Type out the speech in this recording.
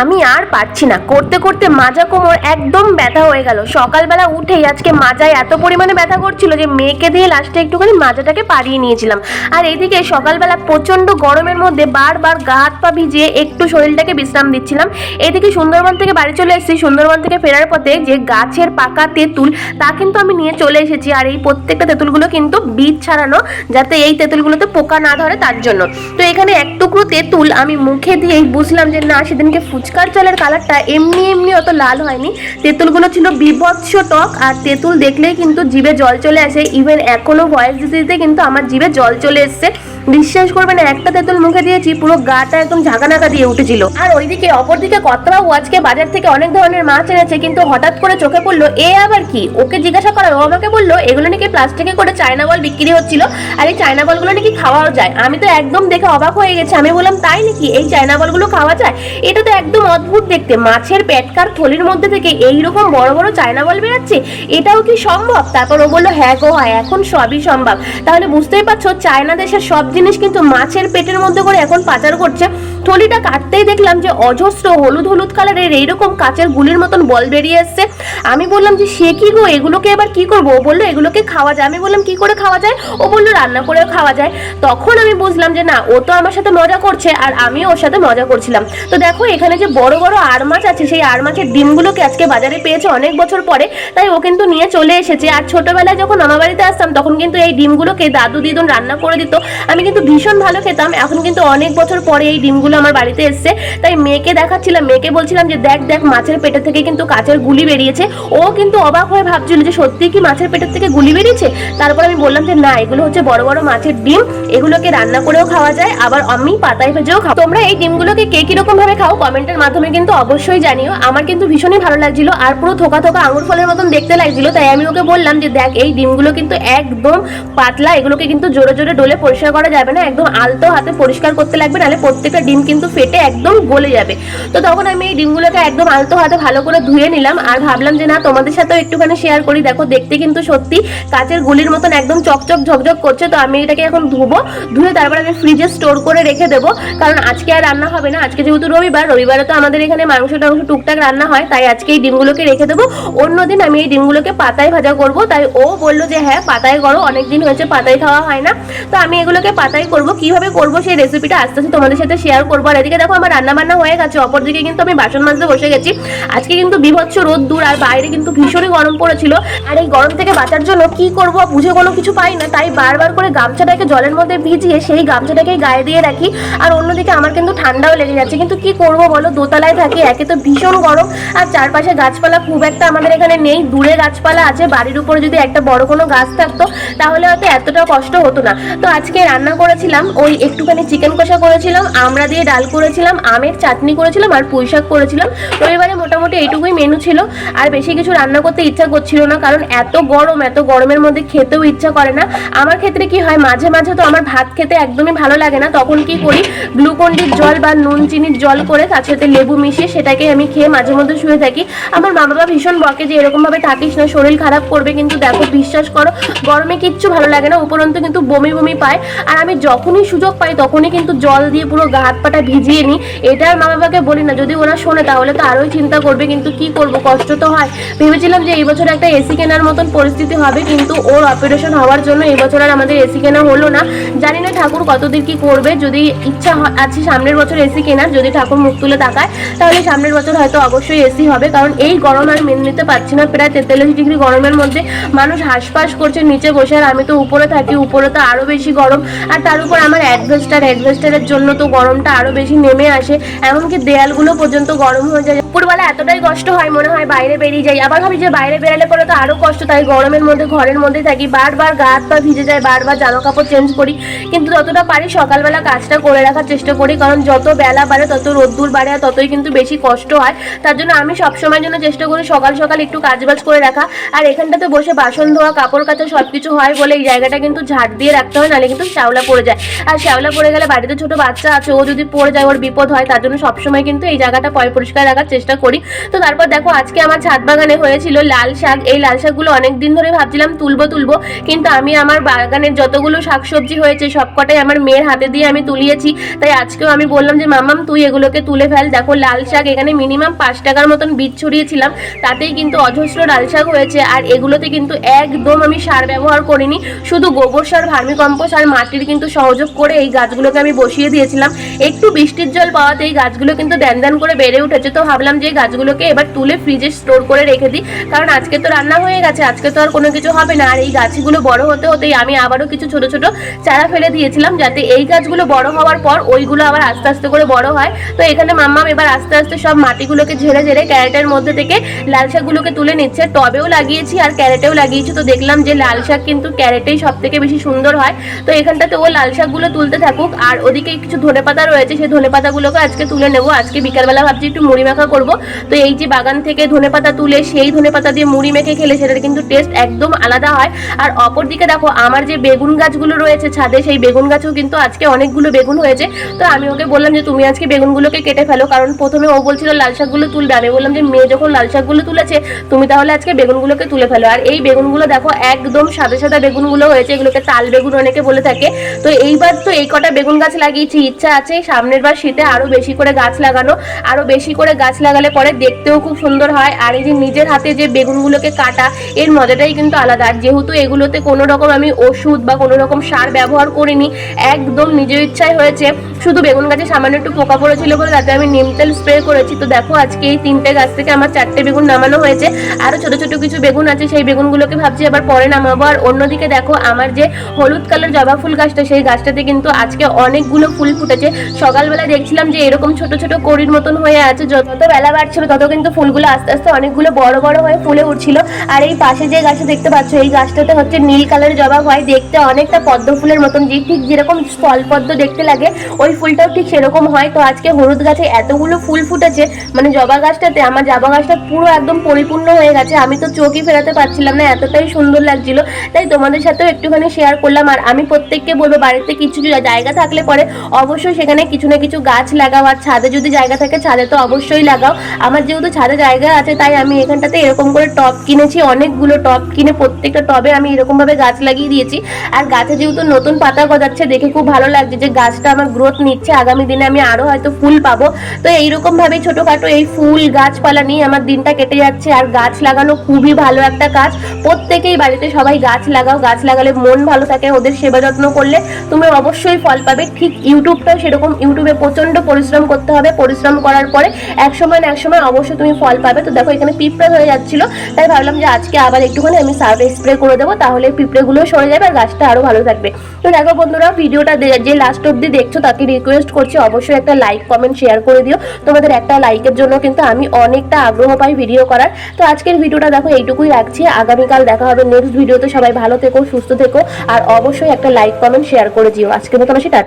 আমি আর পারছি না। করতে করতে মাজা কোমর একদম ব্যথা হয়ে গেল। সকালবেলা উঠেই আজকে মাজায় এত পরিমাণে ব্যথা করছিল যে মেয়েকে দিয়ে লাস্টে একটুখানি মাজাটাকে পাড়িয়ে নিয়েছিলাম। আর এদিকে সকালবেলা প্রচণ্ড গরমের মধ্যে বারবার গা হাত পা ভিজিয়ে একটু শরীরটাকে বিশ্রাম দিচ্ছিলাম। এদিকে সুন্দরবন থেকে বাড়ি চলে এসেছি। সুন্দরবন থেকে ফেরার পথে যে গাছের পাকা তেঁতুল, তা কিন্তু আমি নিয়ে চলে এসেছি। আর এই প্রত্যেকটা তেঁতুলগুলো কিন্তু বীজ ছাড়ানো, যাতে এই তেঁতুলগুলোতে পোকা না ধরে তার জন্য। তো এখানে এক টুকরো তেঁতুল আমি মুখে দিয়েই বুঝলাম যে না, সেদিনকে ফুচকার জলের কালারটা এমনি এমনি অত লাল হয়নি। তেঁতুলগুলো ছিল বিভৎস টক, আর তেঁতুল দেখলেই কিন্তু জিভে জল চলে আসে। ইভেন এখনও ভয়েস দিতে কিন্তু আমার জিভে জল চলে এসছে। বিশ্বাস করবে না, একটা তেঁতুল মুখে দিয়েছি, পুরো গাটা একদম ঝাঁকানাকা দিয়ে উঠেছিল। আর ওইদিকে অপরদিকে কর্তাবাবু আজকে বাজার থেকে অনেক ধরনের মাছ এনেছে, কিন্তু হঠাৎ করে চোখে পড়ল, এ আবার কি? ওকে জিজ্ঞাসা করা ও আমাকে বলল, এগুলো নাকি প্লাস্টিকে করে চায়না বল বিক্রি হচ্ছিল, আর এই চায়না বলগুলো নাকি খাওয়াও যায়। আমি তো একদম দেখে অবাক হয়ে গেছি। আমি বললাম, তাই নাকি? এই চায়না বলগুলো খাওয়া যায়? এটা তো একদম অদ্ভুত দেখতে। মাছের পেটকার থলির মধ্যে থেকে এই রকম বড় বড় চায়না বল বেরাচ্ছে, এটাও কি সম্ভব? তারপর ও বলল হ্যাঁ গো, হয়, এখন সবই সম্ভব। তাহলে বুঝতেই পারছ, চায়না দেশের সব জিনিস কিন্তু মাছের পেটের মধ্যে করে এখন পাচার করছে। থলিটা কাটতেই দেখলাম যে অজস্র হলুদ হলুদ কালারের এইরকম কাচের গুলির মতন বল বেরিয়ে এসছে। আমি বললাম যে, সে কি গো? এগুলোকে এবার কি করব? ও বলল, এগুলোকে খাওয়া যায়। আমি বললাম, কি করে খাওয়া যায়? ও বলল, রান্না করেও খাওয়া যায়। তখন আমি বুঝলাম যে, না, ও তো আমার সাথে মজা করছে। আর আমিও ওর সাথে মজা করছিলাম। তো দেখো, এখানে যে বড় বড় আর মাছ আছে, সেই আর মাছের ডিমগুলোকে আজকে বাজারে পেয়েছে অনেক বছর পরে? তাই ও কিন্তু নিয়ে চলে এসেছে। আর ছোটবেলায় যখন আমার বাড়িতে আসতাম, তখন কিন্তু এই ডিমগুলোকে দাদু দিদুন রান্না করে দিত। আমি কিন্তু ভীষণ ভালো খেতাম। এখন কিন্তু অনেক বছর পরে এই ডিমগুলো আমার বাড়িতে এসছে। তাই মেয়েকে দেখাচ্ছিলাম, মেয়েকে বলছিলাম যে, দেখ দেখ, মাছের পেটের থেকে কিন্তু কাচের গুলি বেরিয়েছে। ও কিন্তু অবাক হয়ে ভাবছিল যে, সত্যি কি মাছের পেটের থেকে গুলি বেরিয়েছে? তারপর আমি বললাম যে, না, এগুলো হচ্ছে বড় বড় মাছের ডিম। এগুলোকে রান্না করেও খাওয়া যায়। আবার আমি পাতায় ভেজেও খাও তোমরা এই ডিমগুলোকে কে কীরকম ভাবে খাও? কমেন্টের মাধ্যমে কিন্তু অবশ্যই জানিও। আমার কিন্তু ভীষণই ভালো লাগছিল আর পুরো থোকা থোকা আঙুর ফলের মতন দেখতে লাগছিল। তাই আমি ওকে বললাম যে, দেখ, এই ডিমগুলো কিন্তু একদম পাতলা, এগুলোকে কিন্তু জোরে জোরে ডোলে পরিষ্কার করা যাবে না। একদম আলতো হাতে পরিষ্কার করতে লাগবে, নাহলে প্রত্যেকটা ডিম কিন্তু ফেটে একদম গলে যাবে। তো তখন আমি এই ডিমগুলোকে একদম আলতো হাতে ভালো করে ধুয়ে নিলাম আর ভাবলাম যে, না, তোমাদের সাথেও একটুখানি শেয়ার করি। দেখো, দেখতে কিন্তু সত্যি কাচের গুলির মতন একদম চকচক ঝকঝক করছে। তো আমি এটাকে এখন ধুবো, ধুয়ে তারপর আমি ফ্রিজে স্টোর করে রেখে দেবো। কারণ আজকে আর রান্না হবে না। আজকে যেহেতু রবিবার, রবিবারে তো আমাদের এখানে মাংস টাংস টুকটাক রান্না হয়, তাই আজকে এই ডিমগুলোকে রেখে দেবো। অন্যদিন আমি এই ডিমগুলোকে পাতায় ভাজা করব, তাই ও বলল যে হ্যাঁ পাতায় করো, অনেকদিন হয়েছে পাতায় খাওয়া হয় না। তো আমি এগুলোকে পাতায় করব, কীভাবে করব সেই রেসিপিটা আস্তে আস্তে তোমাদের সাথে শেয়ার করব। আর এদিকে দেখো আমার রান্না বান্না হয়ে গেছে, অপরদিকে কিন্তু আমি বাসন মাজতে বসে গেছি। আজকে কিন্তু বিভৎস রোদ দূর আর বাইরে কিন্তু ভীষণই গরম পড়েছিল। আর এই গরম থেকে বাঁচার জন্য কি করব, বুঝে কোনো কিছু পাই না, তাই বারবার করে গামছাটাকে জলের মধ্যে ভিজিয়ে সেই গামছাটাকে গায়ে দিয়ে রাখি। আর অন্যদিকে আমার কিন্তু ঠান্ডাও লেগে যাচ্ছে, কিন্তু কি করব বলো? দোতলায় থাকি, একে তো ভীষণ গরম। আর চারপাশে গাছপালা খুব একটা আমাদের এখানে নেই। দূরে গাছপালা আছে, বাড়ির উপরে যদি একটা বড় কোনো গাছ থাকতো, তাহলে হয়তো এতটা কষ্ট হতো না। তো আজকে রান্না করেছিলাম, ওই একটুখানি চিকেন কষা করেছিলাম, আমরা দিয়ে ডাল করেছিলাম, আমের চাটনি করেছিলাম আর পুঁই শাক করেছিলাম। রবিবারে মোটামুটি এইটুকুই মেনু ছিল। আর বেশি কিছু রান্না করতে ইচ্ছা করছিল না, কারণ এত গরম, এত গরমের মধ্যে খেতেও ইচ্ছা করে না। আমার ক্ষেত্রে কি হয়, মাঝে মাঝে তো আমার ভাত খেতে একদমই ভালো লাগে না। তখন কি করি, গ্লুকন্ডির জল বা নুন, চিনির জল করে তার সাথে লেবু মিশিয়ে সেটাকে আমি খেয়ে মাঝে মধ্যে শুয়ে থাকি। আমার মা বাবা ভীষণ বকে যে এরকম ভাবে থাকিস না, শরীর খারাপ করবে, কিন্তু দেখো বিশ্বাস করো, গরমে কিচ্ছু ভালো লাগে না, উপরন্তু কিন্তু বমি বমি পায়। আর আমি যখনই সুযোগ পাই তখনই কিন্তু জল দিয়ে পুরো গা হাত পাটা ভিজিয়ে নিই। এটা আর মা বাবাকে বলি না, যদি ওরা শোনে তাহলে তো আরোই চিন্তা করবে, কিন্তু কি করব, কষ্ট তো হয়। ভেবেছিলাম যে এই বছর একটা এসি কেনার মতন পরিস্থিতি হবে, কিন্তু ওর অপারেশন হওয়ার জন্য এই বছর আর আমাদের এসি কেনা হলো না। জানি না ঠাকুর কতদিন কি করবে, যদি ইচ্ছা আছে সামনের বছর এসি কেনার, যদি ঠাকুর মুখ তুলে তাকায়, তাহলে সামনের বছর হয়তো অবশ্যই এসি হবে, কারণ এই গরম আর মেনে নিতে পারছি না। প্রায় তেতাল্লিশ ডিগ্রি গরমের মধ্যে মানুষ হাঁসফাঁস করছে, নিচে বসে, আর আমি তো উপরে থাকি, উপরে তো আরও বেশি গরম। আর তার উপর আমার অ্যাডভেস্টার, অ্যাডভেস্টারের জন্য তো গরমটা আরও বেশি নেমে আসে, এমনকি দেয়ালগুলো পর্যন্ত গরম হয়ে যায়। পুরবেলা এতটাই কষ্ট হয়, মনে হয় বাইরে বেরিয়ে যাই। আবার ভাবি যে বাইরে বেরালে পরে তো আরও কষ্ট, তাই গরমের মধ্যে, ঘরের মধ্যে থাকি। বারবার গা হাত পা ভিজে যায়, বারবার জামা কাপড় চেঞ্জ করি। কিন্তু যতটা পারি সকালবেলা কাজটা করে রাখার চেষ্টা করি, কারণ যত বেলা বাড়ে, তত রোদ্দুর বাড়ে। আর ততই কিন্তু বেশি কষ্ট হয়। তার জন্য আমি সবসময় জন্য চেষ্টা করি সকাল সকাল একটু কাজবাজ করে রাখা। আর এখানটাতে বসে বাসন ধোয়া, কাপড় কাচা সব কিছু হয় বলে এই জায়গাটা কিন্তু ঝাড় দিয়ে রাখতে হয়, নাহলে কিন্তু শ্যাওলা পড়ে যায়। আর শ্যাওলা পড়ে গেলে বাড়িতে ছোট বাচ্চা আছে, ও যদি পড়ে যায়, ওর বিপদ হয়, তার জন্য সবসময় কিন্তু এই জায়গাটা পয় পরিষ্কার রাখার চেষ্টা করি। তো তারপর দেখো, আজকে আমার ছাদ বাগানে হয়েছিল লাল শাক। এই লাল শাকগুলো অনেক দিন ধরে ভাবছিলাম তুলবো তুলবো। কিন্তু আমি আমার বাগানের যতগুলো শাকসবজি হয়েছে, সবকটাই আমার মেয়ের হাতে দিয়ে আমি তুলিয়েছি। তাই আজকেও আমি বললাম যে মামাম তুই এগুলোকে তুলে ভেজাল দেখো, লাল শাক এখানে মিনিমাম পাঁচ টাকার মতন বীজ ছড়িয়েছিলাম। তাতেই কিন্তু অজস্র লাল শাক হয়েছে। আর এগুলোতে কিন্তু একদম আমি সার ব্যবহার করিনি। শুধু গোবর সার ভার্মি কম্পোস্ট আর মাটির কিন্তু সহযোগ করে এই গাছগুলোকে আমি বসিয়ে দিয়েছিলাম। একটু বৃষ্টির জল পাওয়াতে এই গাছগুলো কিন্তু দ্যান দ্যান করে বেড়ে উঠেছে। তো ভাবলাম যে গাছগুলোকে এবার তুলে ফ্রিজে স্টোর করে রেখে দিই। কারণ আজকে তো রান্না হয়ে গেছে। আজকে তো আর কোনো কিছু হবে না। আর এই গাছগুলো বড় হতে হতেই আমি আবারও কিছু ছোট ছোট চারা ফেলে দিয়েছিলাম। যাতে এই গাছগুলো বড় হওয়ার পর ওইগুলো আবার আস্তে আস্তে করে বড় হয়। তো এখানে মাম্মাম এবার আস্তে আস্তে সব মাটিগুলোকে ঝেড়ে ঝেড়ে ক্যারেটের মধ্যে থেকে লাল শাকগুলোকে তুলে নিচ্ছে। টবেও লাগিয়েছি আর ক্যারেটেও লাগিয়েছি। তো দেখলাম যে লাল শাক কিন্তু ক্যারেটেই সব থেকে বেশি সুন্দর হয়। তো এখানটাতে ও লাল শাকগুলো তুলতে থাকুক। আর ওদিকে কিছু ধনেপাতা রয়েছে, সেই ধনেপাতাগুলোকে আজকে তুলে নেব। আজকে বিকালবেলা ভাবছি একটু মুড়ি মাখা করব। তো এই যে বাগান থেকে ধনেপাতা তুলে সেই ধনেপাতা দিয়ে মুড়ি মেখে খেলে সেটার কিন্তু টেস্ট একদম আলাদা হয়। আর অপর দিকে দেখো, আমার যে বেগুন গাছগুলো রয়েছে ছাদে, সেই বেগুন গাছেও কিন্তু আজকে অনেকগুলো বেগুন হয়েছে। তো আমি ওকে বললাম যে, তুমি আজকে বেগুনগুলোকে কেটে ফেলো। কারণ প্রথমে ও বলছিল, লাল শাকগুলো তুলবে। আমি বললাম যে, মেয়ে যখন লাল শাকগুলো তুলেছে, তুমি তাহলে আজকে বেগুনগুলোকে তুলে ফেলো। আর এই বেগুনগুলো দেখো, একদম সাদা সাদা বেগুনগুলো হয়েছে, এগুলোকে তাল বেগুন অনেকে বলে থাকে। তো এইবার তো এই কটা বেগুন গাছ লাগিয়েছি, ইচ্ছা আছে সামনের বার শীতে আরও বেশি করে গাছ লাগানো। আরও বেশি করে গাছ লাগালে পরে দেখতেও খুব সুন্দর হয়। আর এই যে নিজের হাতে যে বেগুনগুলোকে কাটা, এর মজাটাই কিন্তু আলাদা। আর যেহেতু এগুলোতে কোনো রকম আমি ওষুধ বা কোনো রকম সার ব্যবহার করিনি, একদম নিজের ইচ্ছায় হয়েছে। শুধু বেগুন গাছে সামান্য একটু পোকা পড়েছিল বলে তাতে আমি নিম তেল স্প্রে করেছি। তো দেখো, আজকে এই তিনটে গাছ থেকে আমার চারটে বেগুন নামানো হয়েছে। আরও ছোট ছোট কিছু বেগুন আছে, সেই বেগুনগুলোকে ভাবছি আবার পরে নামাবো। আর অন্যদিকে দেখো, আমার যে হলুদ কালার জবা ফুল গাছটা, সেই গাছটাতে কিন্তু আজকে অনেকগুলো ফুল ফুটেছে। সকালবেলা দেখছিলাম যে এরকম ছোট ছোট কড়ির মতন হয়ে আছে। যত বেলা বাড়ছিল, তত কিন্তু ফুলগুলো আস্তে আস্তে অনেকগুলো বড় বড় হয়ে ফুলে উঠছিল। আর এই পাশে যে গাছটা দেখতে পাচ্ছ, এই গাছটাতে হচ্ছে নীল কালারের জবা হয়। দেখতে অনেকটা পদ্ম ফুলের মতন, যে ঠিক যেরকম স্থল পদ্ম দেখতে লাগে, ওই ফুলটাও ঠিক সেরকম হয়। তো আজকে হলুদ গাছে এতগুলো ফুল ফুটেছে মানে জবা গাছটাতে, আমার জবা গাছটা পুরো একদম পরিপূর্ণ হয়ে গেছে। আমি তো চোখই ফেরাতে পারছিলাম না, এতটাই সুন্দর লাগছিল। তাই তোমাদের সাথেও একটুখানি শেয়ার করলাম। আর আমি প্রত্যেককে বলব, বাড়িতে কিছু জায়গা থাকলে পরে অবশ্যই সেখানে কিছু না কিছু গাছ লাগাও। আর ছাদে যদি জায়গা থাকে, ছাদে তো অবশ্যই লাগাও। আমার যেহেতু ছাদে জায়গা আছে, তাই আমি এখানটাতে এরকম করে টব কিনেছি, অনেকগুলো টব কিনে প্রত্যেকটা টবে আমি এরকমভাবে গাছ লাগিয়ে দিয়েছি। আর গাছে যেহেতু নতুন পাতা গজাচ্ছে, দেখে খুব ভালো লাগছে যে গাছটা আমার গ্রোথ নিচ্ছে। আগামী দিনে আমি আরও হয়তো ফুল পাবো। তো এইরকম ভাবে ছোটখাটো এই ফুল গাছপালা নিয়ে আমার দিনটা কেটে যাচ্ছে। আর গাছ লাগানো খুবই ভালো একটা কাজ। প্রত্যেকেই বাড়িতে সবাই গাছ লাগাও, গাছ লাগালে মন ভালো থাকে, ওদের সেবা যত্ন করলে তুমি অবশ্যই ফল পাবে। ঠিক ইউটিউবটাও সেরকম, ইউটিউবে প্রচণ্ড পরিশ্রম করতে হবে। পরিশ্রম করার পরে এক সময় না এক সময় অবশ্যই তুমি ফল পাবে। তো দেখো এখানে পিঁপড়ে হয়ে যাচ্ছিল, তাই ভাবলাম যে আজকে আবার একটুখানি আমি সার্ভে স্প্রে করে দেবো, তাহলে পিঁপড়েগুলো সরে যাবে আর গাছটা আরও ভালো থাকবে। তো দেখো বন্ধুরা, ভিডিওটা যে লাস্ট অব্দি দেখছ, তাকে রিকোয়েস্ট করছি, অবশ্যই একটা লাইক কমেন্ট শেয়ার করে দিও। তোমাদের একটা লাইকের জন্য কিন্তু আমি অনেকটা আগ্রহ পাই ভিডিও করার। তো আজকের ভিডিওটা দেখো, এইটুকুই রাখছি। আগামীকাল দেখা হবে নেক্সট ভিডিওতে সবাই ভালো থেকো, সুস্থ থেকো। আর অবশ্যই একটা লাইক কমেন্ট শেয়ার করে দিও। আজকের মতো আসি, টাটা।